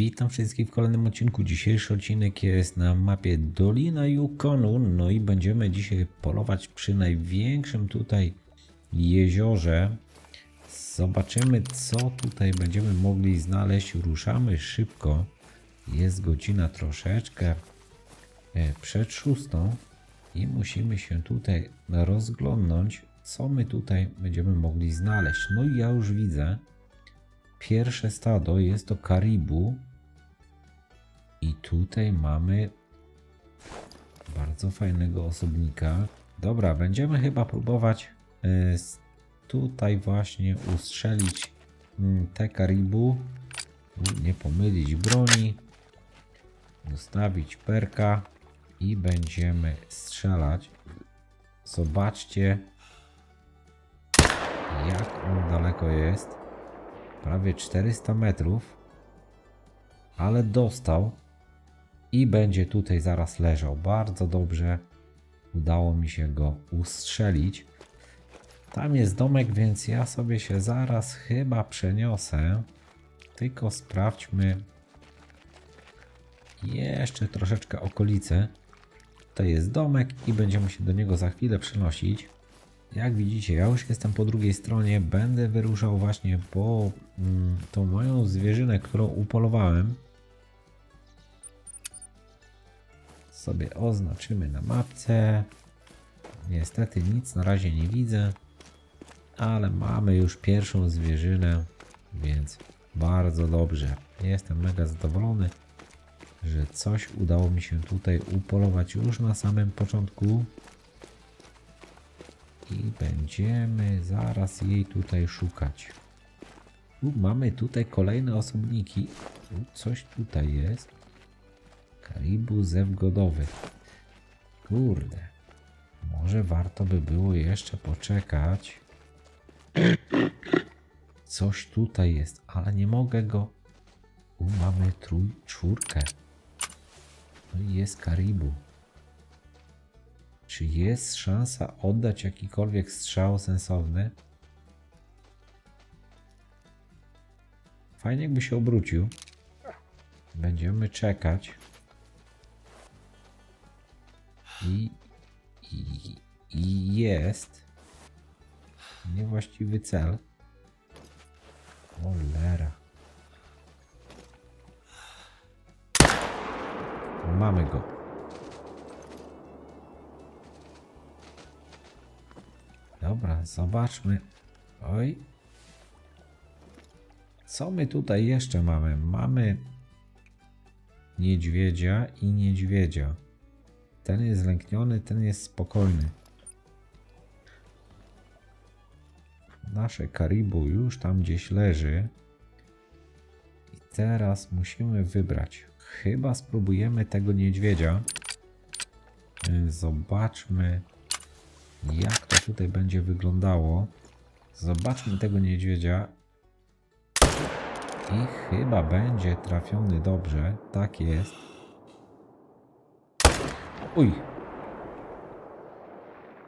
Witam wszystkich w kolejnym odcinku. Dzisiejszy odcinek jest na mapie Dolina Yukonu. No i będziemy dzisiaj polować przy największym tutaj jeziorze. Zobaczymy, co tutaj będziemy mogli znaleźć. Ruszamy szybko. Jest godzina troszeczkę e, przed szóstą i musimy się tutaj rozglądnąć, co my tutaj będziemy mogli znaleźć. No i ja już widzę, Pierwsze stado jest to karibu. I tutaj mamy bardzo fajnego osobnika. Dobra, będziemy chyba próbować y, tutaj właśnie ustrzelić mm, te karibu. Nie pomylić broni. Ustawić perka i będziemy strzelać. Zobaczcie, jak on daleko jest prawie 400 metrów, ale dostał i będzie tutaj zaraz leżał. Bardzo dobrze udało mi się go ustrzelić. Tam jest domek, więc ja sobie się zaraz chyba przeniosę. Tylko sprawdźmy jeszcze troszeczkę okolice. Tutaj jest domek i będziemy się do niego za chwilę przenosić. Jak widzicie, ja już jestem po drugiej stronie. Będę wyruszał właśnie po mm, tą moją zwierzynę, którą upolowałem. Sobie oznaczymy na mapce. Niestety nic na razie nie widzę, ale mamy już pierwszą zwierzynę, więc bardzo dobrze. Jestem mega zadowolony, że coś udało mi się tutaj upolować już na samym początku. I będziemy zaraz jej tutaj szukać. U, mamy tutaj kolejne osobniki. U, coś tutaj jest. Karibu zewgodowy. Kurde. Może warto by było jeszcze poczekać. Coś tutaj jest, ale nie mogę go. U, mamy trój, czwórkę. No i jest Karibu. Czy jest szansa oddać jakikolwiek strzał sensowny? Fajnie jakby się obrócił. Będziemy czekać. I, i, i jest niewłaściwy cel. Cholera. Mamy go. Dobra, zobaczmy. Oj. Co my tutaj jeszcze mamy? Mamy niedźwiedzia i niedźwiedzia. Ten jest zlękniony, ten jest spokojny. Nasze karibu już tam gdzieś leży. I teraz musimy wybrać. Chyba spróbujemy tego niedźwiedzia. Y, Zobaczmy jak to tutaj będzie wyglądało. Zobaczmy tego niedźwiedzia. I chyba będzie trafiony dobrze. Tak jest. Uj.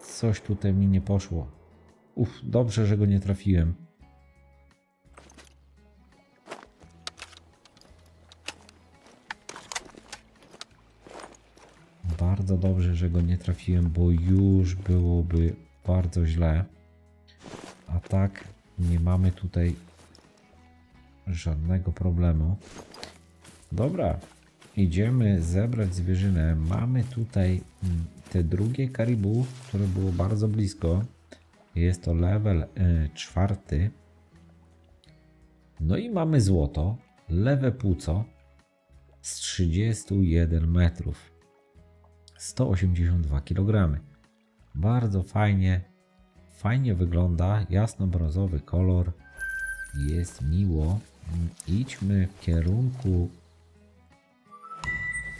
Coś tutaj mi nie poszło. Uf, dobrze, że go nie trafiłem. Bardzo dobrze, że go nie trafiłem, bo już byłoby bardzo źle. A tak nie mamy tutaj żadnego problemu. Dobra, idziemy zebrać zwierzynę. Mamy tutaj mm, te drugie karibu, które było bardzo blisko. Jest to level y, czwarty. No i mamy złoto, lewe płuco z 31 metrów. 182 kg. Bardzo fajnie, fajnie wygląda, jasno-brązowy kolor, jest miło. Idźmy w kierunku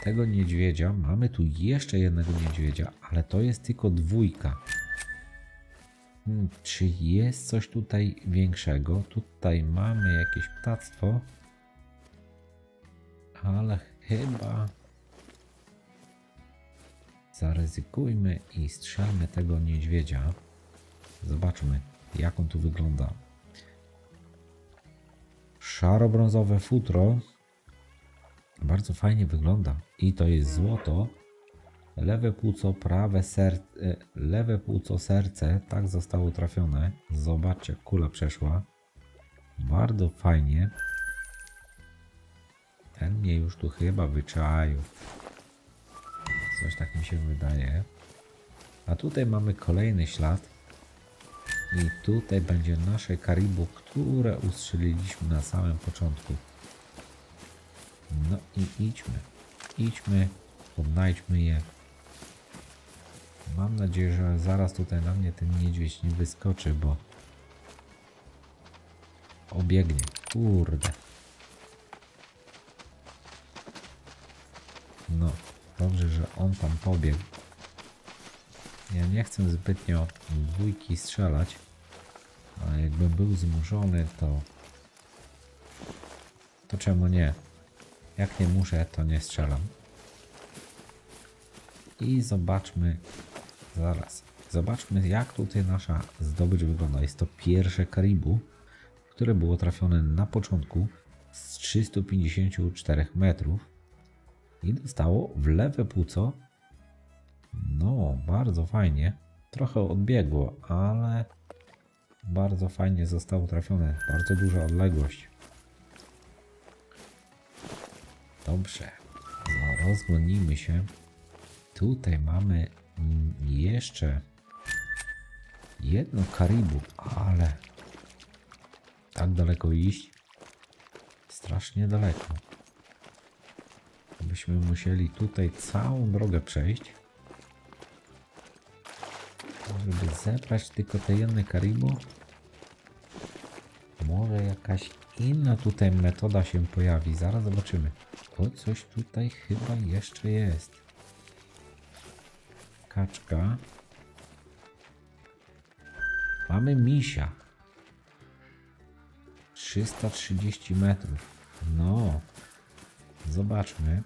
tego niedźwiedzia. Mamy tu jeszcze jednego niedźwiedzia, ale to jest tylko dwójka. Hmm, Czy jest coś tutaj większego? Tutaj mamy jakieś ptactwo, ale chyba zaryzykujmy i strzelmy tego niedźwiedzia. Zobaczmy, jak on tu wygląda. Szaro-brązowe futro Bardzo fajnie wygląda. I to jest złoto. Lewe płuco, prawe serce, lewe płuco, serce, tak zostało trafione. Zobaczcie, kula przeszła. Bardzo fajnie. Ten mnie już tu chyba wyczaił. Coś tak mi się wydaje. A tutaj mamy kolejny ślad. I tutaj będzie nasze karibu, które ustrzeliliśmy na samym początku. No i idźmy. Idźmy, odnajdźmy je. Mam nadzieję, że zaraz tutaj na mnie ten niedźwiedź nie wyskoczy, bo obiegnie. Kurde. No, dobrze, że on tam pobiegł. Ja nie chcę zbytnio dwójki strzelać, ale jakbym był zmuszony, to to czemu nie? Jak nie muszę, to nie strzelam. I zobaczmy zaraz. Zobaczmy, jak tutaj nasza zdobycz wygląda. Jest to pierwsze karibu, które było trafione na początku z 354 metrów i dostało w lewe płuco. No, bardzo fajnie. Trochę odbiegło, ale bardzo fajnie zostało trafione. Bardzo duża odległość. Dobrze. No, rozglądnijmy się. Tutaj mamy mm, jeszcze jedno karibu, ale tak daleko iść? Strasznie daleko. Byśmy musieli tutaj całą drogę przejść, żeby zebrać tylko te jedne karibu. Może jakaś inna tutaj metoda się pojawi. Zaraz zobaczymy. O, coś tutaj chyba jeszcze jest. Kaczka. Mamy misia. 330 metrów. No. Zobaczmy.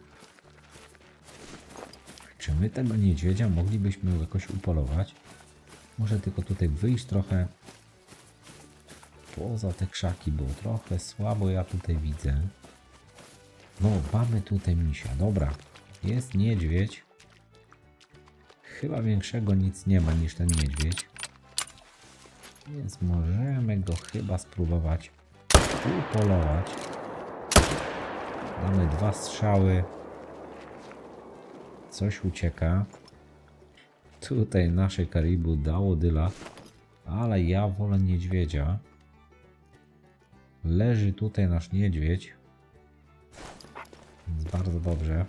Czy my tego niedźwiedzia moglibyśmy jakoś upolować? Może tylko tutaj wyjść trochę poza te krzaki, bo trochę słabo ja tutaj widzę. No, mamy tutaj misia. Dobra, jest niedźwiedź. Chyba większego nic nie ma niż ten niedźwiedź. Więc możemy go chyba spróbować upolować. Damy dwa strzały. Coś ucieka. Tutaj nasze karibu dało dyla, ale ja wolę niedźwiedzia. Leży tutaj nasz niedźwiedź. Więc bardzo dobrze.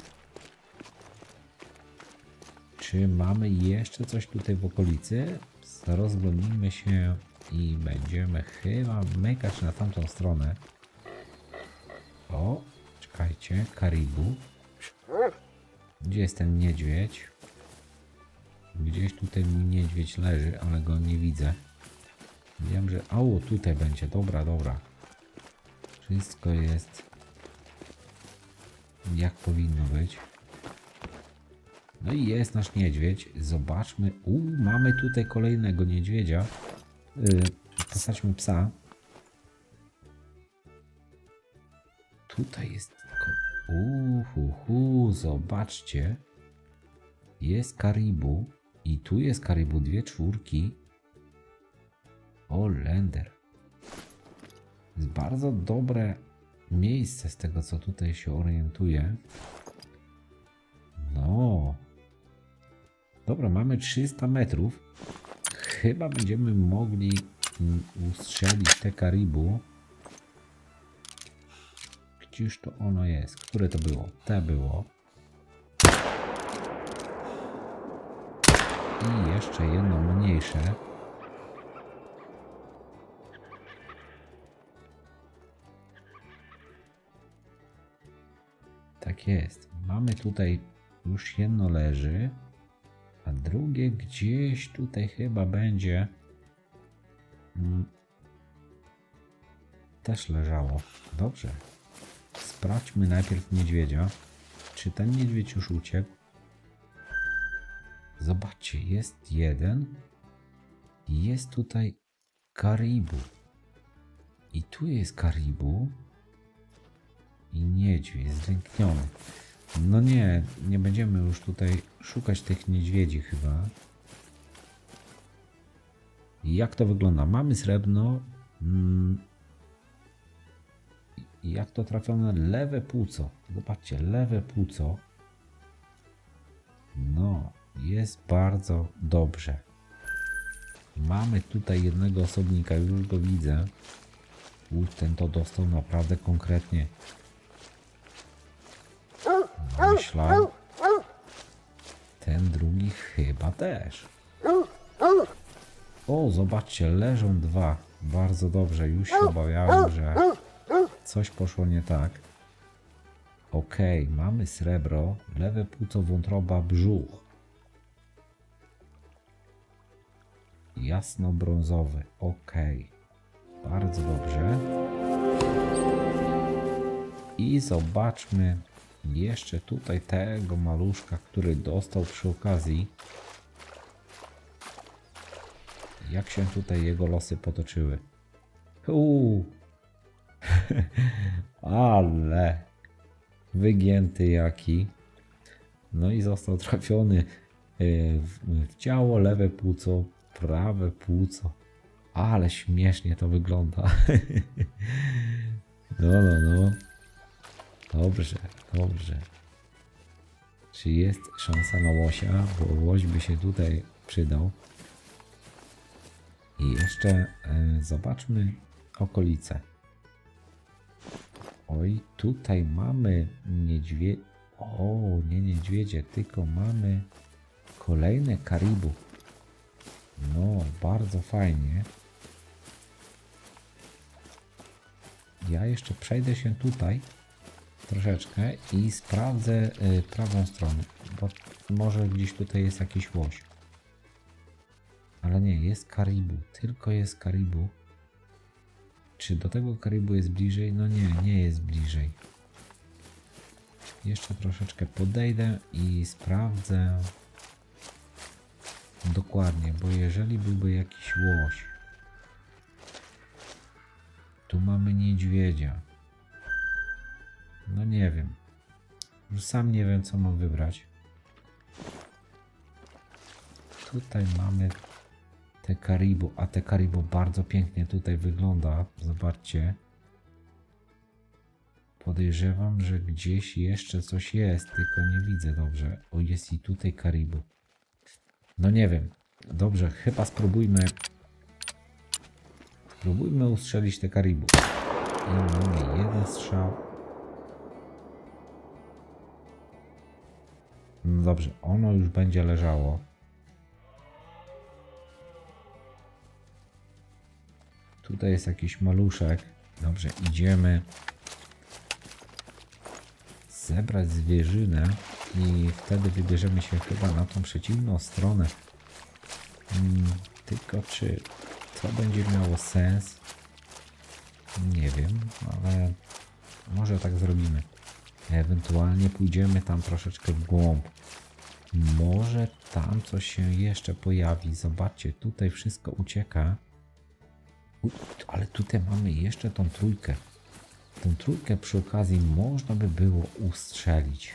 Czy mamy jeszcze coś tutaj w okolicy? Rozglądnijmy się i będziemy chyba mykać na tamtą stronę. O, czekajcie, Karibu. Gdzie jest ten niedźwiedź? Gdzieś tutaj mi niedźwiedź leży, ale go nie widzę. Wiem, że... O, tutaj będzie. Dobra, dobra. Wszystko jest jak powinno być. No i jest nasz niedźwiedź. Zobaczmy. U, mamy tutaj kolejnego niedźwiedzia. Yy, psa. Tutaj jest tylko... Uhuhu, zobaczcie. Jest karibu. I tu jest karibu, dwie czwórki. O, lender. Jest bardzo dobre miejsce z tego, co tutaj się orientuje. No. Dobra, mamy 300 metrów. Chyba będziemy mogli mm, ustrzelić te karibu. Gdzież to ono jest? Które to było? Te było. I jeszcze jedno mniejsze. Jest. Mamy tutaj już jedno leży, a drugie gdzieś tutaj chyba będzie. Mm, też leżało. Dobrze. Sprawdźmy najpierw niedźwiedzia. Czy ten niedźwiedź już uciekł? Zobaczcie, jest jeden. Jest tutaj karibu. I tu jest karibu. I niedźwiedź zlękniony. No nie, nie będziemy już tutaj szukać tych niedźwiedzi chyba. Jak to wygląda? Mamy srebrno. Mm, jak to trafione? Lewe płuco. Zobaczcie, lewe płuco. No, jest bardzo dobrze. Mamy tutaj jednego osobnika, już go widzę. Uj, ten to dostał naprawdę konkretnie. Myślę. Ten drugi chyba też. O, zobaczcie, leżą dwa. Bardzo dobrze, już się obawiałem, że coś poszło nie tak. Okej, mamy srebro, lewe płuco, wątroba, brzuch. Jasno-brązowy, okej. Bardzo dobrze. I zobaczmy jeszcze tutaj tego maluszka, który dostał przy okazji. Jak się tutaj jego losy potoczyły. Uuu. Ale wygięty jaki. No i został trafiony y, w, w ciało, lewe płuco, prawe płuco. Ale śmiesznie to wygląda. No, no, no. Dobrze, dobrze. Czy jest szansa na łosia? Bo łoś by się tutaj przydał. I jeszcze e, zobaczmy okolice. Oj, tutaj mamy niedźwiedzie. O, nie niedźwiedzie, tylko mamy kolejne karibu. No, bardzo fajnie. Ja jeszcze przejdę się tutaj troszeczkę i sprawdzę y, prawą stronę, bo może gdzieś tutaj jest jakiś łoś. Ale nie, jest karibu, tylko jest karibu. Czy do tego karibu jest bliżej? No nie, nie jest bliżej. Jeszcze troszeczkę podejdę i sprawdzę dokładnie, bo jeżeli byłby jakiś łoś, tu mamy niedźwiedzia. No nie wiem. Już sam nie wiem, co mam wybrać. Tutaj mamy te karibu, a te karibu bardzo pięknie tutaj wygląda. Zobaczcie. Podejrzewam, że gdzieś jeszcze coś jest, tylko nie widzę dobrze. O, jest i tutaj karibu. No nie wiem. Dobrze, chyba spróbujmy. Spróbujmy ustrzelić te karibu. I mamy jeden strzał. No dobrze, ono już będzie leżało. Tutaj jest jakiś maluszek. Dobrze, idziemy zebrać zwierzynę i wtedy wybierzemy się chyba na tą przeciwną stronę. Mm, tylko czy to będzie miało sens? Nie wiem, ale może tak zrobimy. Ewentualnie pójdziemy tam troszeczkę w głąb. Może tam coś się jeszcze pojawi. Zobaczcie, tutaj wszystko ucieka. U, ale tutaj mamy jeszcze tą trójkę. Tą trójkę przy okazji można by było ustrzelić.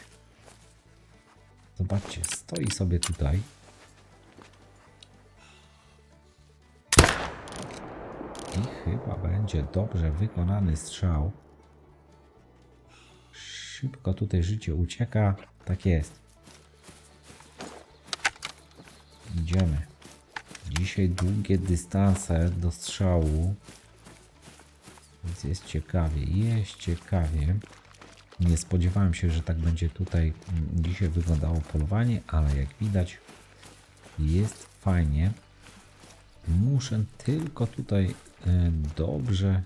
Zobaczcie, stoi sobie tutaj. I chyba będzie dobrze wykonany strzał. Szybko tutaj życie ucieka. Tak jest. Idziemy. Dzisiaj długie dystanse do strzału. Więc jest ciekawie. Jest ciekawie. Nie spodziewałem się, że tak będzie tutaj mm, dzisiaj wyglądało polowanie, ale jak widać jest fajnie. Muszę tylko tutaj e, dobrze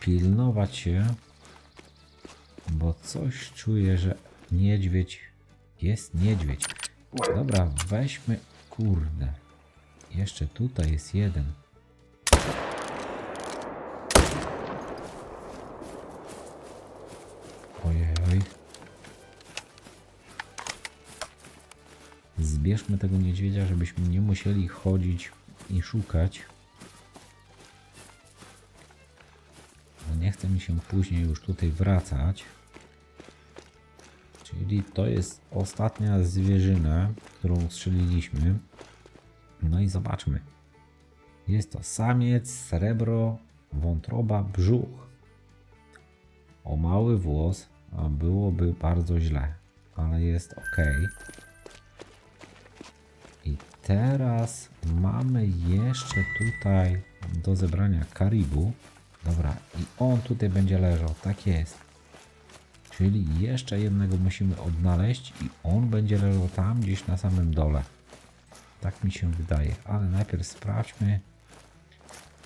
pilnować się, bo coś czuję, że niedźwiedź jest niedźwiedź. Dobra, weźmy, kurde. Jeszcze tutaj jest jeden. Ojej. Zbierzmy tego niedźwiedzia, żebyśmy nie musieli chodzić i szukać. Mi się później już tutaj wracać. Czyli to jest ostatnia zwierzyna, którą strzeliliśmy. No i zobaczmy. Jest to samiec, srebro, wątroba, brzuch. O mały włos, byłoby bardzo źle, ale jest ok. I teraz mamy jeszcze tutaj do zebrania karibu. Dobra, i on tutaj będzie leżał, tak jest. Czyli jeszcze jednego musimy odnaleźć i on będzie leżał tam gdzieś na samym dole. Tak mi się wydaje, ale najpierw sprawdźmy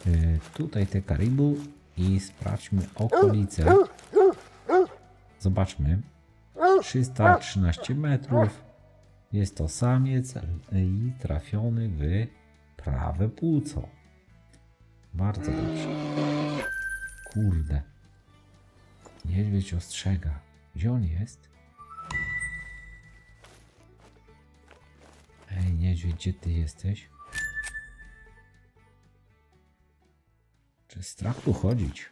y, tutaj te karibu i sprawdźmy okolice. Zobaczmy. 313 metrów. Jest to samiec i trafiony w prawe płuco. Bardzo dobrze. Kurde. Niedźwiedź ostrzega. Gdzie on jest? Ej, niedźwiedź, gdzie ty jesteś? Czy strach tu chodzić?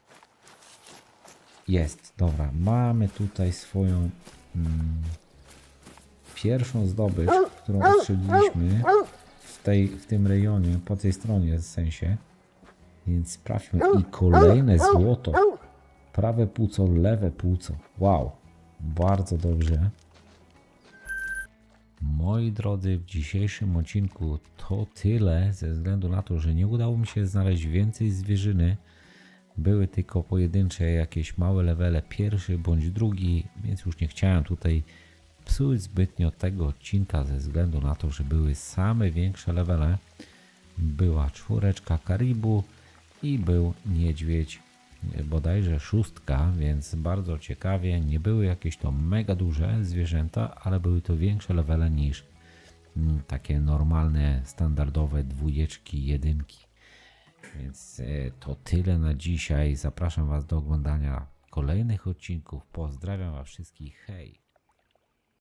Jest, dobra. Mamy tutaj swoją mm, pierwszą zdobycz, którą ostrzeliliśmy w, tej, w tym rejonie, po tej stronie w sensie. Więc sprawdźmy. I kolejne złoto. Prawe płuco, lewe płuco. Wow, bardzo dobrze. Moi drodzy, w dzisiejszym odcinku to tyle, ze względu na to, że nie udało mi się znaleźć więcej zwierzyny. Były tylko pojedyncze jakieś małe levele, pierwszy bądź drugi, więc już nie chciałem tutaj psuć zbytnio tego odcinka ze względu na to, że były same większe levele. Była czwóreczka karibu i był niedźwiedź bodajże szóstka, więc bardzo ciekawie. Nie były jakieś to mega duże zwierzęta, ale były to większe levele niż mm, takie normalne, standardowe dwójeczki, jedynki. Więc e, to tyle na dzisiaj. Zapraszam Was do oglądania kolejnych odcinków. Pozdrawiam Was wszystkich. Hej!